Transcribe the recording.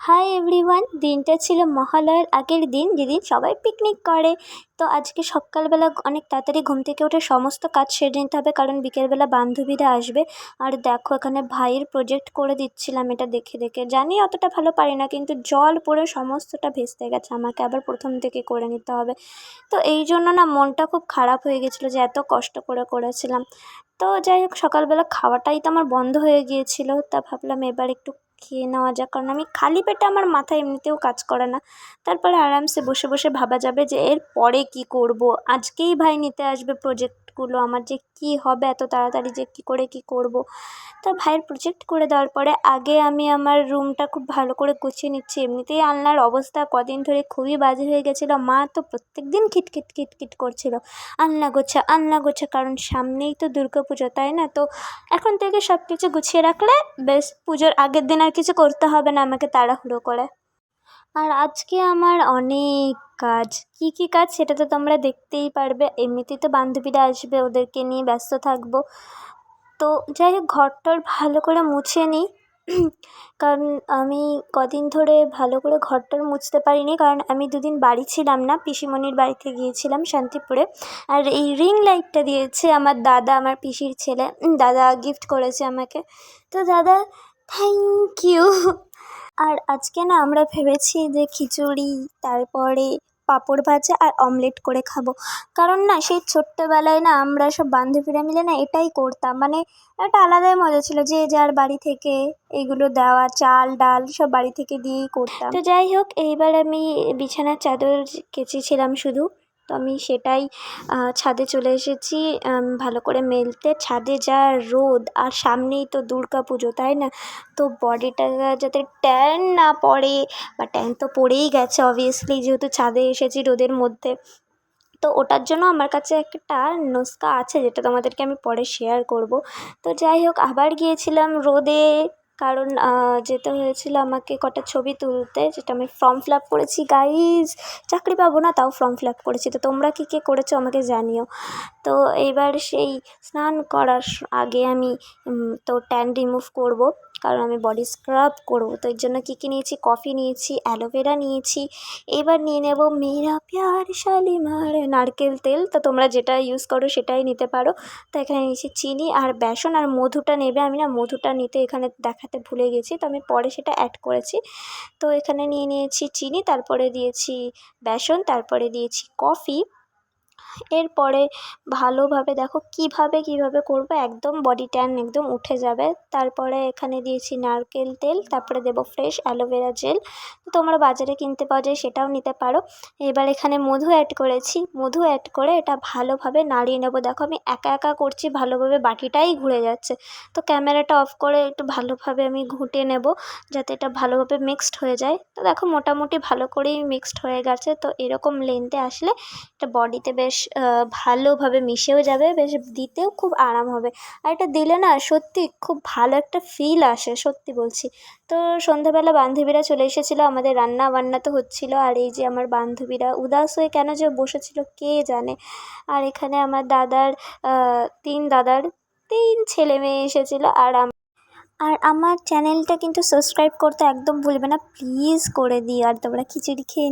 Hi everyone দিনটা ছিল মহালয়ার আগের দিন। যেদিন সবাই পিকনিক করে। তো আজকে সকালবেলা অনেক তাড়াতাড়ি ঘুম থেকে উঠে সমস্ত কাজ সেরে নিতে হবে, কারণ বিকেলবেলা বান্ধবীরা আসবে। আর দেখো, এখানে ভাইয়ের প্রজেক্ট করে দিচ্ছিলাম এটা দেখে দেখে। জানি অতটা ভালো পারি না, কিন্তু জল পড়ে সমস্তটা ভেস্তে গেছে। আমাকে আবার প্রথম থেকে করে নিতে হবে। তো এই জন্য না মনটা খুব খারাপ হয়ে গেছিল যে এত কষ্ট করে করেছিলাম। তো যাই হোক, সকালবেলা খাওয়াটাই তো আমার বন্ধ হয়ে গিয়েছিল। তা ভাবলাম এবার একটু খেয়ে নেওয়া যাক, কারণ আমি খালি পেটে আমার মাথা এমনিতেও কাজ করে না। তারপরে আরামসে বসে বসে ভাবা যাবে যে, এর পরে কী করব? আজকেই ভাই নিতে আসবে প্রজেক্টগুলো, আমার যে কী হবে, এত তাড়াতাড়ি যে কী করে কী করব? তো ভাইয়ের প্রজেক্ট করে দেওয়ার পরে আগে আমি আমার রুমটা খুব ভালো করে গুছিয়ে নিচ্ছি। এমনিতেই আলনার অবস্থা কদিন ধরে খুবই বাজে হয়ে গেছিল। মা তো প্রত্যেক দিন খিটখিট খিটখিট করছিল। আলনা গোছা আলনা গোছা, কারণ সামনেই তো দুর্গা পুজো, তাই না? তো এখন থেকে সব কিছু গুছিয়ে রাখলে বেশ পুজোর আগের দিন আর কিছু করতে হবে না আমাকে তাড়াহুড়ো করে। আর আজকে আমার অনেক কাজ। কি কি কাজ সেটা তো তোমরা দেখতেই পারবে। এমনিতেই তো বান্ধবীরা আসবে, ওদেরকে নিয়ে ব্যস্ত থাকব। তো যাই হোক ঘর টর ভালো করে মুছে নিই। কারণ আমি কদিন ধরে ভালো করে ঘর টর মুছতে পারিনি, কারণ আমি দুদিন বাড়ি ছিলাম না, পিসিমণির বাড়িতে গিয়েছিলাম শান্তিপুরে। আর এই রিং লাইটটা দিয়েছে আমার দাদা, আমার পিসির ছেলে। দাদা গিফট করেছে আমাকে। তো দাদা থ্যাংক ইউ আর আজকে না আমরা ভেবেছি যে খিচুড়ি, তারপরে পাঁপড় ভাজা আর অমলেট করে খাব। কারণ না, সেই ছোট্টবেলায় না আমরা সব বান্ধবীরা মিলে না এটাই করতাম। মানে একটা আলাদাই মজা ছিল যে যার বাড়ি থেকে এগুলো দেওয়া, চাল, ডাল সব বাড়ি থেকে দিয়েই করতাম। তো যাই হোক, এইবার আমি বিছানার চাদর কেচেছিলাম শুধু। তো আমি সেটাই ছাদে চলে এসেছি ভালো করে মেলতে। ছাদে যা রোদ, আর সামনেই তো দুর্গা পুজো, তাই না? তো বডিটা যাতে ট্যান না পড়ে, বা ট্যান তো পড়েই গেছে অবভিয়াসলি যেহেতু ছাদে এসেছি রোদের মধ্যে। তো ওটার জন্য আমার কাছে একটা নুস্কা আছে, যেটা তোমাদেরকে আমি পরে শেয়ার করব। তো যাই হোক, আবার গিয়েছিলাম রোদে। কারণ যেতে হয়েছিল আমাকে কটা ছবি তুলতে, যেটা আমি ফর্ম ফিল আপ করেছি গাইজ চাকরি পাবো না, তাও ফর্ম ফিল আপ করেছি। তো তোমরা কী, কে করেছ আমাকে জানিও। তো এইবার সেই স্নান করার আগে আমি তো ট্যান রিমুভ করব। কারণ আমি বডি স্ক্রাব করব। তো এর জন্য কী কী নিয়েছি? কফি নিয়েছি অ্যালোভেরা নিয়েছি। এবার নিয়ে নেব মেরা প্যার শালিমার নারকেল তেল। তো তোমরা যেটা ইউজ করো সেটাই নিতে পারো। তো এখানে নিয়েছি চিনি আর বেসন আর মধুটা নেবে। আমি না মধুটা নিতে এখানে দেখাতে ভুলে গেছি, তো আমি পরে সেটা অ্যাড করেছি। তো এখানে নিয়ে নিয়েছি চিনি, তারপরে দিয়েছি বেসন, তারপরে দিয়েছি কফি এরপরে ভালোভাবে দেখো কীভাবে কীভাবে করব, একদম বডি ট্যান একদম উঠে যাবে। তারপরে এখানে দিয়েছি নারকেল তেল, তারপরে দেবো ফ্রেশ অ্যালোভেরা জেল তোমরা বাজারে কিনতে পাওয়া যায় সেটাও নিতে পারো। এবার এখানে মধু অ্যাড করেছি। মধু অ্যাড করে এটা ভালোভাবে নাড়িয়ে নেব। দেখো আমি একা একা করছি, ভালোভাবে বাটিটাই ঘুরে যাচ্ছে। তো ক্যামেরাটা অফ করে একটু ভালোভাবে আমি ঘুঁটে নেব, যাতে এটা ভালোভাবে মিক্সড হয়ে যায়। তো দেখো মোটামুটি ভালো করেই মিক্সড হয়ে গেছে। তো এরকম লেন্থে আসলে এটা বডিতে বেশ ভালোভাবে মিশেও যাবে, বেশ দিতেও খুব আরাম হবে। আর এটা দিলে না সত্যি খুব ভালো একটা ফিল আসে, সত্যি বলছি। তো সন্ধ্যাবেলা বান্ধবীরা চলে এসেছিল, আমাদের রান্না বান্না তো হচ্ছিল, আর এই যে আমার বান্ধবীরা উদাস হয়ে কেন যে বসেছিলো কে জানে। আর এখানে আমার দাদার তিন দাদার তিন ছেলে মেয়ে এসেছিল, আর আর আমার চ্যানেলটা কিন্তু সাবস্ক্রাইব করতে একদম ভুলবে না প্লিজ করে দিও, আর তোমরা খিচুড়ি খেয়ে